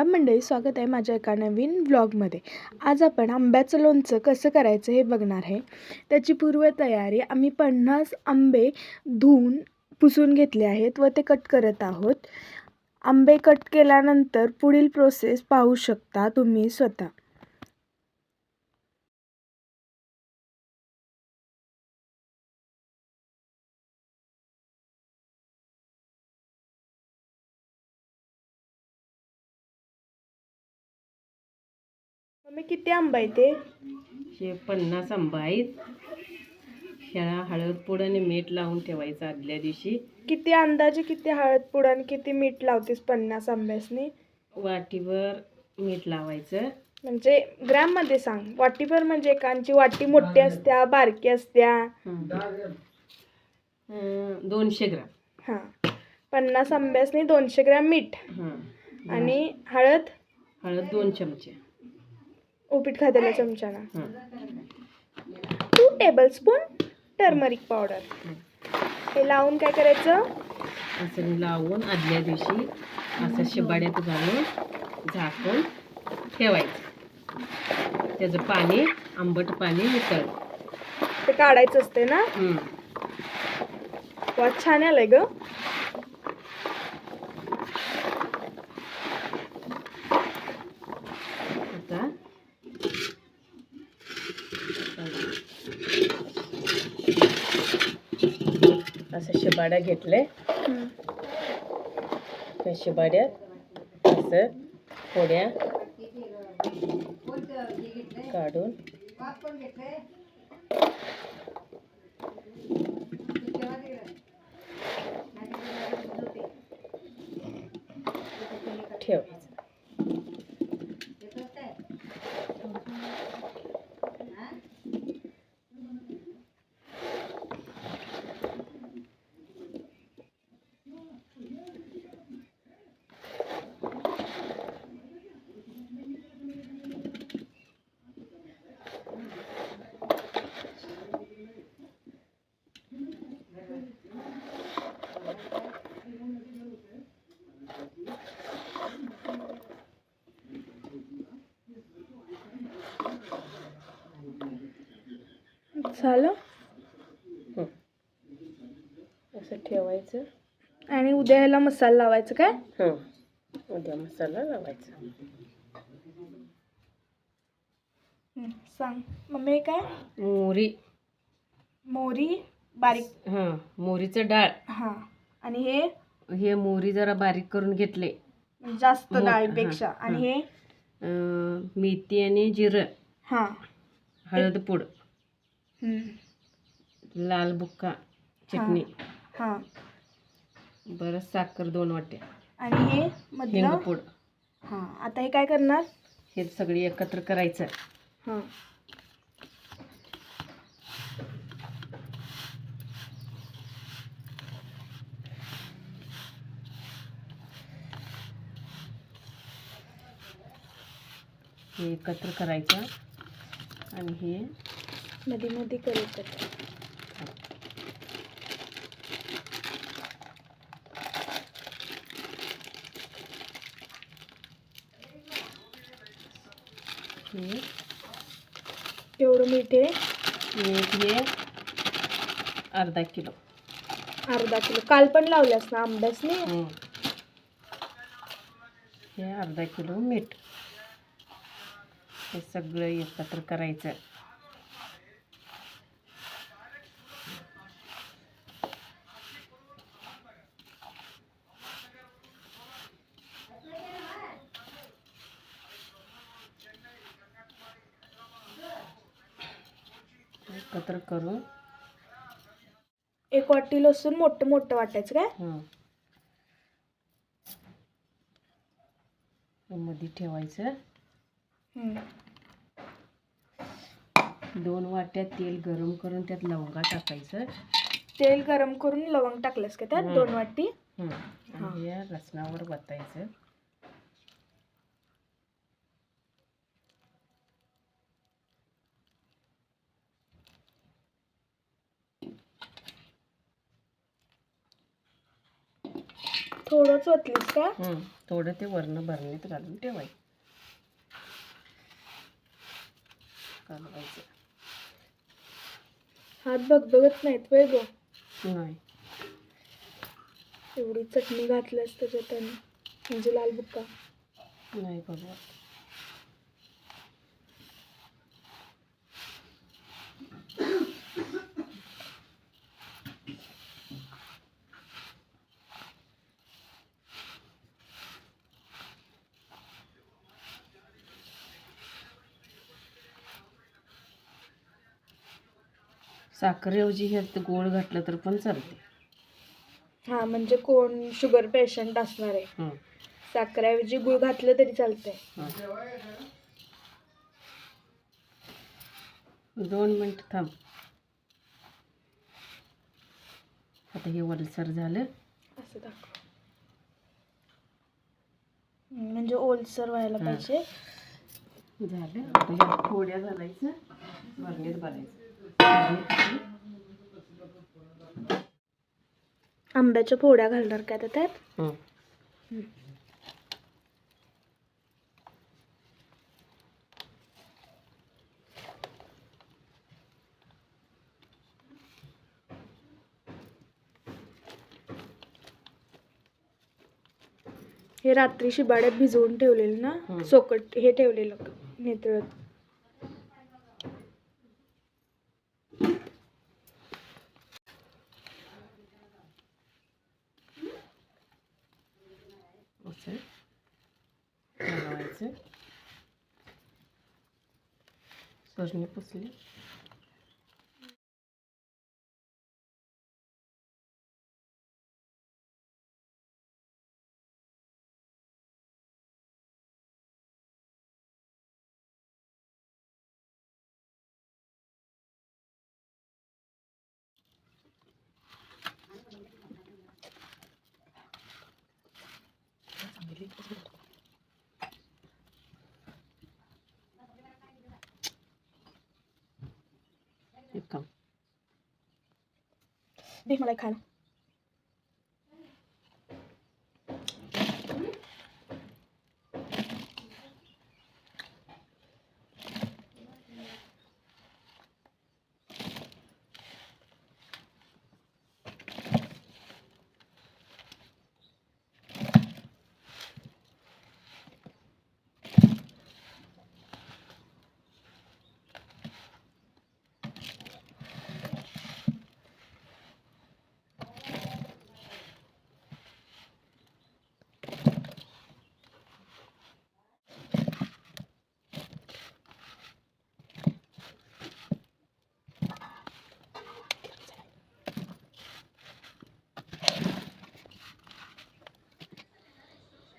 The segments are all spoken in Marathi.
राम मंडळी स्वागत आहे माझ्या एका नवीन व्लॉगमध्ये आज आपण आंब्याचं लोणचं कसं करायचं हे बघणार आहे. त्याची पूर्वतयारी आम्ही पन्नास आंबे धुवून पुसून घेतले आहेत व ते कट करत आहोत. आंबे कट केल्यानंतर पुढील प्रोसेस पाहू शकता तुम्ही स्वतः. मम्मी किती आंबा आहे ते? हे पन्नास आंबा आहेत. ह्याला हळद पूड आणि मीठ लावून ठेवायचं आदल्या दिवशी. किती अंदाजे किती हळद पूड आणि किती मीठ लावतेस पन्नास आंब्यासनी? वाटीवर मीठ लावायचं. म्हणजे ग्रॅममध्ये सांग. वाटीभर म्हणजे एकांची वाटी मोठी असत्या बारकी असत्या. अं, दोनशे ग्राम. हां. पन्नास आंब्यासनी दोनशे ग्रॅम मीठ. हं. आणि हळद? हळद दोन चमचे. उपीट खात्याला चमच्याना हं. Two tablespoon turmeric powder हे लावून काय करायचं? असं लावून आदल्या दिवशी असं शिबाड्यात घालून झाकून ठेवायचं. त्याचं पाणी आंबट पाणी नितळ ते काढायचं असते ना? वा छान आलंय ग आता असं शिबाड्या घेतले. त्या शिबाड्यात असं फोड्या काढून. ठेवायचं झालं. असं ठेवायचं. आणि उद्या ह्याला मसाला लावायचं काय? हं. उद्या मसाला लावायचा. सांग. मम्मी काय? मोहरी. मोरी बारीक. हां मोहरीचं डाळ. हां. आणि हे? हे मोहरी जरा बारीक करून घेतले. जास्त डाळीपेक्षा. आणि हे. मेथी आणि जिरं. हां. हळद पूड. लाल बुक्का चटणी. हां. बरं साखर दोन वाट्या. आणि हे मधलं? हिंगपूड हां. आता हे काय करणार? हे सगळी एकत्र करायचं. हां. हे एकत्र करायचं. आणि हे मध्ये मध्ये हे एवढं मीठ आहे? हे अर्धा किलो. अर्धा किलो. काल पण लावल्यास ना आंब्यासनी. हे अर्धा किलो मीठ. हे सगळं एकत्र करायचं. एकत्र करून एक वाटी लसूण मोठं मोठं वाटायचं काय? मध्ये ठेवायचं. दोन वाट्या तेल गरम करून त्यात लवंगा टाकायचं. तेल गरम करून लवंग टाकलंस का त्यात. दोन वाटी. आणि हे रसनावर थोडंच ओतलीस का? थोडं ते वर्ण भरणीत घालून ठेवायचं कालवायचं. हात बघबघत नाहीत वय ग? नाही. एवढी चटणी घातल्यास त्याच्यात म्हणजे लाल बुक्का. नाही बघा साखरेऐवजी हे गोळ घातलं तर पण चालते. हा म्हणजे कोण शुगर पेशंट असणार आहे. हं, साखरेऐवजी गुळ घातलं तरी चालतंय. हं. दोन मिनिट थांब. आता हे वलसर झालं. असं दाखव. म्हणजे ओलसर व्हायला हा. पाहिजे. झालं. आता ह्या फोड्या घालायचं. भरणीत भरायचं आंब्याच्या फोड्या घालणार का आता त्यात हं. रात्री शिबाड्यात भिजवून ठेवलेलं ना. सोकट हे ठेवलेलं नितळत असं घालवायचं स्वजनी पुसली एक काम दे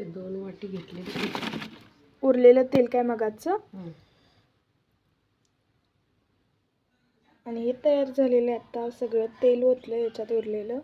हे दोन वाटी घेतले. उरलेलं तेल काय मगाचं? आणि हे तयार झालेलं आहे आता सगळं. तेल ओतलं याच्यात उरलेलं.